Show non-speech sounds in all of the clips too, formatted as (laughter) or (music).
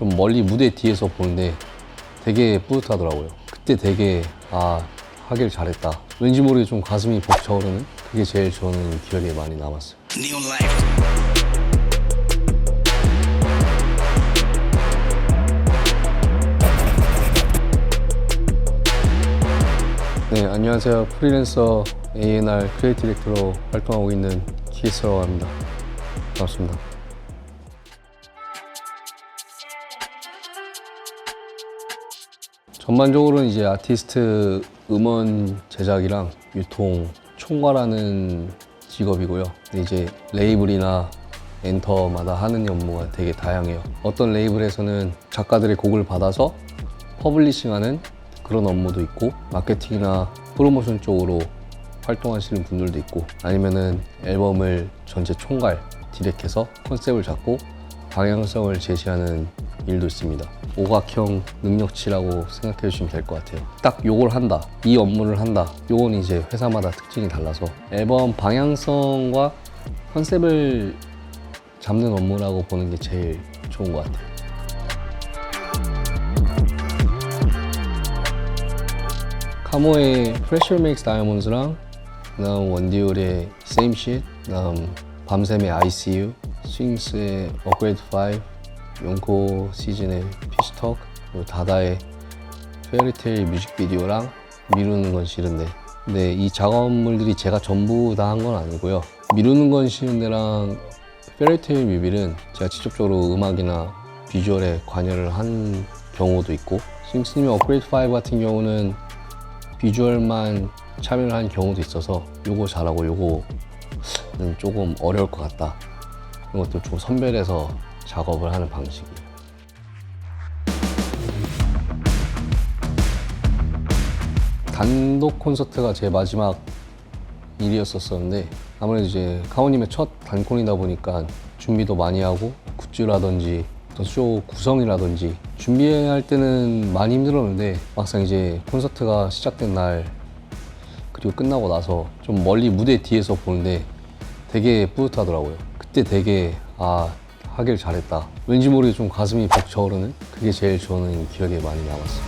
좀 멀리 무대 뒤에서 보는데 되게 뿌듯하더라고요. 그때 되게 아 하길 잘했다. 왠지 모르게 좀 가슴이 벅차오르는 그게 제일 저는 기억에 많이 남았어요. 네, 안녕하세요. 프리랜서 A&R 크리에이티브 디렉터로 활동하고 있는 키스라고 합니다. 반갑습니다. 전반적으로는 이제 아티스트 음원 제작이랑 유통 총괄하는 직업이고요. 이제 레이블이나 엔터마다 하는 업무가 되게 다양해요. 어떤 레이블에서는 작가들의 곡을 받아서 퍼블리싱하는 그런 업무도 있고 마케팅이나 프로모션 쪽으로 활동하시는 분들도 있고 아니면은 앨범을 전체 총괄 디렉해서 컨셉을 잡고 방향성을 제시하는 일도 있습니다. 오각형 능력치라고 생각해 주시면 될 것 같아요. 딱 요걸 한다. 이 업무를 한다. 요건 이제 회사마다 특징이 달라서 앨범 방향성과 컨셉을 잡는 업무라고 보는 게 제일 좋은 것 같아요. 카모의 Pressure Makes Diamonds랑 그다음 원디올의 Same Shit, 그다음 밤샘의 ICU, 스윙스의 Upgrade 5, 용코 시즌의 피시톡, 그리고 다다의 페어리테일 뮤직비디오랑 미루는 건 싫은데. 근데 이 작업물들이 제가 전부 다 한 건 아니고요. 미루는 건 싫은데랑 페어리테일 뮤비는 제가 직접적으로 음악이나 비주얼에 관여를 한 경우도 있고 스윙스님의 업그레이드 5 같은 경우는 비주얼만 참여를 한 경우도 있어서 요거 잘하고 요거는 조금 어려울 것 같다. 이런 것도 좀 선별해서 작업을 하는 방식이에요 단독 콘서트가 제 마지막 일이었었었는데 아무래도 이제 카오님의 첫 단콘이다 보니까 준비도 많이 하고 굿즈라든지 어떤 쇼 구성이라든지 준비할 때는 많이 힘들었는데 막상 이제 콘서트가 시작된 날 그리고 끝나고 나서 좀 멀리 무대 뒤에서 보는데 되게 뿌듯하더라고요. 그때 되게 아 하길 잘했다. 왠지 모르게 좀 가슴이 벅차오르는 그게 제일 저는 기억에 많이 남았어요.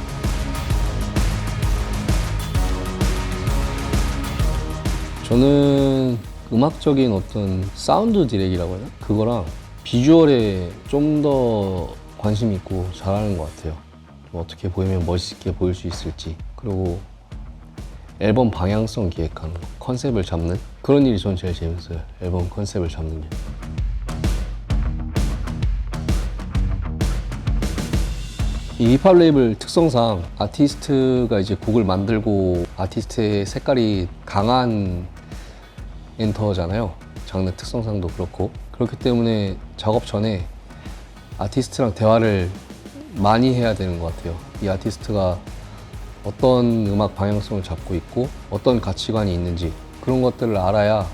저는 음악적인 어떤 사운드 디렉이라고 되나? 그거랑 비주얼에 좀 더 관심 있고 잘하는 것 같아요. 좀 어떻게 보이면 멋있게 보일 수 있을지. 그리고 앨범 방향성 기획하는 거, 컨셉을 잡는 그런 일이 전 제일 재밌어요. 앨범 컨셉을 잡는 게. 이 힙합 레이블 특성상 아티스트가 이제 곡을 만들고 아티스트의 색깔이 강한 엔터잖아요. 장르 특성상도 그렇고 그렇기 때문에 작업 전에 아티스트랑 대화를 많이 해야 되는 것 같아요. 이 아티스트가 어떤 음악 방향성을 잡고 있고 어떤 가치관이 있는지 그런 것들을 알아야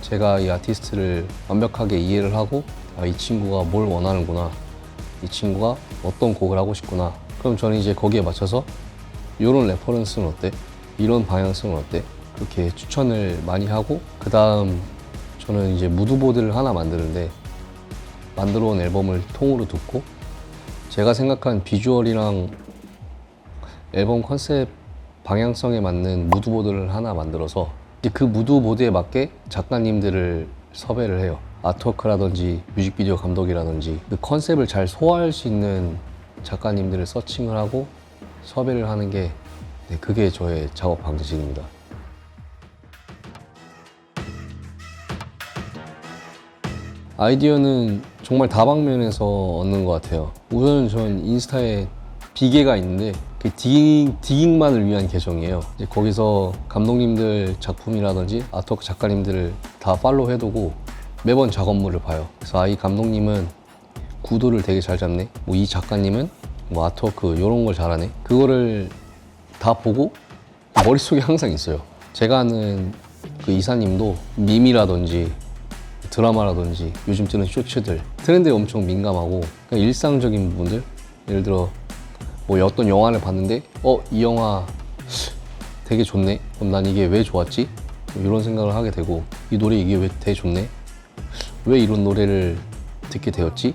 제가 이 아티스트를 완벽하게 이해를 하고 아, 이 친구가 뭘 원하는구나 이 친구가 어떤 곡을 하고 싶구나 그럼 저는 이제 거기에 맞춰서 이런 레퍼런스는 어때? 이런 방향성은 어때? 그렇게 추천을 많이 하고 그 다음 저는 이제 무드보드를 하나 만드는데 만들어 온 앨범을 통으로 듣고 제가 생각한 비주얼이랑 앨범 컨셉 방향성에 맞는 무드보드를 하나 만들어서 그 무드보드에 맞게 작가님들을 섭외를 해요. 아트워크라든지 뮤직비디오 감독이라든지 그 컨셉을 잘 소화할 수 있는 작가님들을 서칭을 하고 섭외를 하는 게 네, 그게 저의 작업 방식입니다. 아이디어는 정말 다방면에서 얻는 것 같아요. 우선은 전 인스타에 비계가 있는데 그 디깅, 디깅만을 위한 계정이에요. 거기서 감독님들 작품이라든지 아트워크 작가님들을 다 팔로우 해두고 매번 작업물을 봐요. 그래서 아, 이 감독님은 구도를 되게 잘 잡네. 뭐 이 작가님은 뭐 아트워크 이런 걸 잘하네. 그거를 다 보고 머릿속에 항상 있어요. 제가 아는 그 이사님도 밈이라든지 드라마라든지 요즘 뜨는 쇼츠들 트렌드에 엄청 민감하고 그냥 일상적인 부분들 예를 들어 뭐 어떤 영화를 봤는데 어 이 영화 되게 좋네 그럼 난 이게 왜 좋았지 뭐 이런 생각을 하게 되고 이 노래 이게 왜 되게 좋네 왜 이런 노래를 듣게 되었지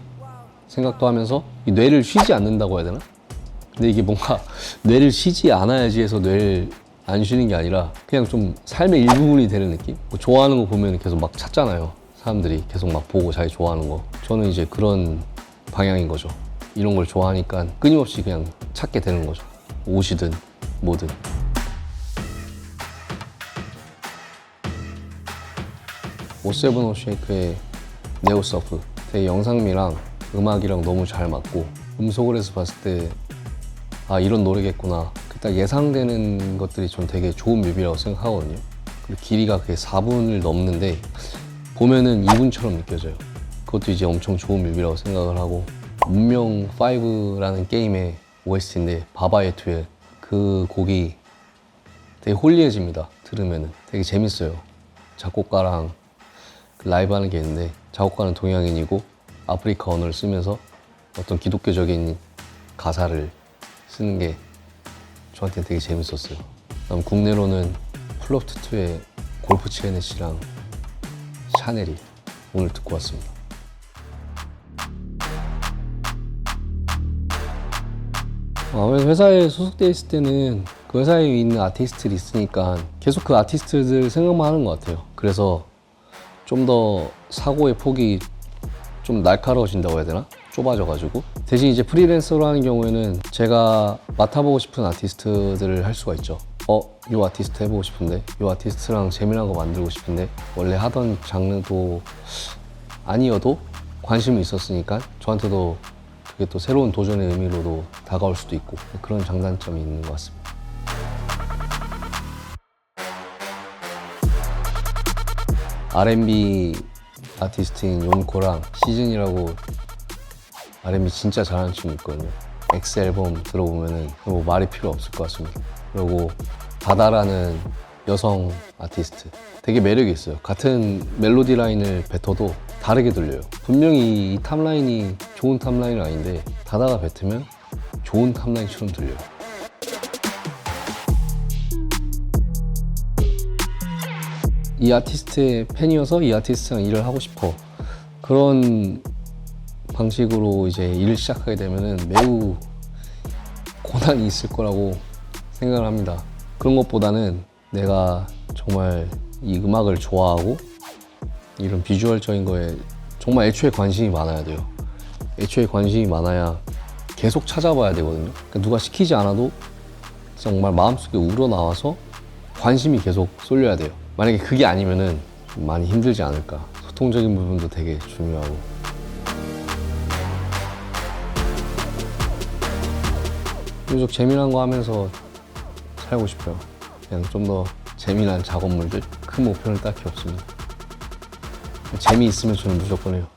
생각도 하면서 이 뇌를 쉬지 않는다고 해야 되나? 근데 이게 뭔가 (laughs) 뇌를 쉬지 않아야지 해서 뇌를 안 쉬는 게 아니라 그냥 좀 삶의 일부분이 되는 느낌? 뭐 좋아하는 거 보면 계속 막 찾잖아요. 사람들이 계속 막 보고 자기 좋아하는 거. 저는 이제 그런 방향인 거죠. 이런 걸 좋아하니까 끊임없이 그냥 찾게 되는 거죠. 옷이든 뭐든. 오세븐 오쉐이크의 네오서프 되게 영상미랑 음악이랑 너무 잘 맞고 음속을 해서 봤을 때 아 이런 노래겠구나. 그딱 예상되는 것들이 전 되게 좋은 뮤비라고 생각하거든요. 그리고 길이가 그게 4분을 넘는데 보면은 2분처럼 느껴져요. 그것도 이제 엄청 좋은 뮤비라고 생각을 하고 운명 5라는 게임의 OST인데 바바의 듀엣. 그 곡이 되게 홀리해집니다 들으면은. 되게 재밌어요. 작곡가랑 그 라이브 하는 게 있는데 작곡가는 동양인이고 아프리카 언어를 쓰면서 어떤 기독교적인 가사를 쓰는 게 저한테 되게 재밌었어요. 그다음 국내로는 플로프트2의 골프 씨랑 샤넬이 오늘 듣고 왔습니다. 아무래도 회사에 소속돼 있을 때는 그 회사에 있는 아티스트들이 있으니까 계속 그 아티스트들 생각만 하는 것 같아요. 그래서 좀 더 사고의 폭이 좀 날카로워진다고 해야 되나? 좁아져가지고 대신 이제 프리랜서로 하는 경우에는 제가 맡아보고 싶은 아티스트들을 할 수가 있죠. 어, 이 아티스트 해보고 싶은데, 이 아티스트랑 재미난 거 만들고 싶은데 원래 하던 장르도 아니어도 관심이 있었으니까 저한테도 그게 또 새로운 도전의 의미로도 다가올 수도 있고 그런 장단점이 있는 것 같습니다. R&B 아티스트인 용코랑 시즌이라고 R&B 진짜 잘하는 친구 있거든요. X 앨범 들어보면은 뭐 말이 필요 없을 것 같습니다. 그리고 바다라는 여성 아티스트 되게 매력이 있어요. 같은 멜로디 라인을 뱉어도 다르게 들려요. 분명히 이 탑라인이 좋은 탑라인은 아닌데 다다가 뱉으면 좋은 탑라인처럼 들려요. 이 아티스트의 팬이어서 이 아티스트랑 일을 하고 싶어. 그런 방식으로 이제 일을 시작하게 되면은 매우 고난이 있을 거라고 생각을 합니다. 그런 것보다는 내가 정말 이 음악을 좋아하고 이런 비주얼적인 거에 정말 애초에 관심이 많아야 돼요. 애초에 관심이 많아야 계속 찾아봐야 되거든요. 그러니까 누가 시키지 않아도 정말 마음속에 우러나와서 관심이 계속 쏠려야 돼요. 만약에 그게 아니면은 좀 많이 힘들지 않을까. 소통적인 부분도 되게 중요하고. 계속 재미난 거 하면서 살고 싶어요. 그냥 좀 더 재미난 작업물들. 큰 목표는 딱히 없습니다. 재미 있으면 저는 무조건 해요.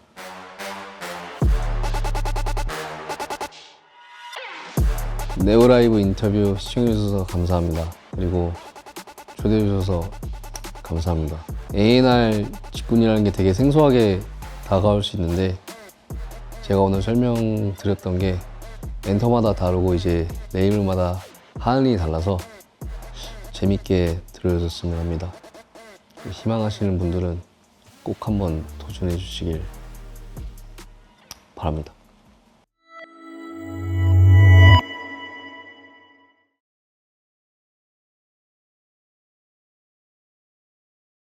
네오라이브 인터뷰 시청해주셔서 감사합니다. 그리고 초대해주셔서 감사합니다. A&R 직군이라는 게 되게 생소하게 다가올 수 있는데 제가 오늘 설명드렸던 게 엔터마다 다르고 이제 네이블마다 하는 일이 달라서 재밌게 들어줬으면 합니다. 희망하시는 분들은 꼭 한번 도전해 주시길 바랍니다.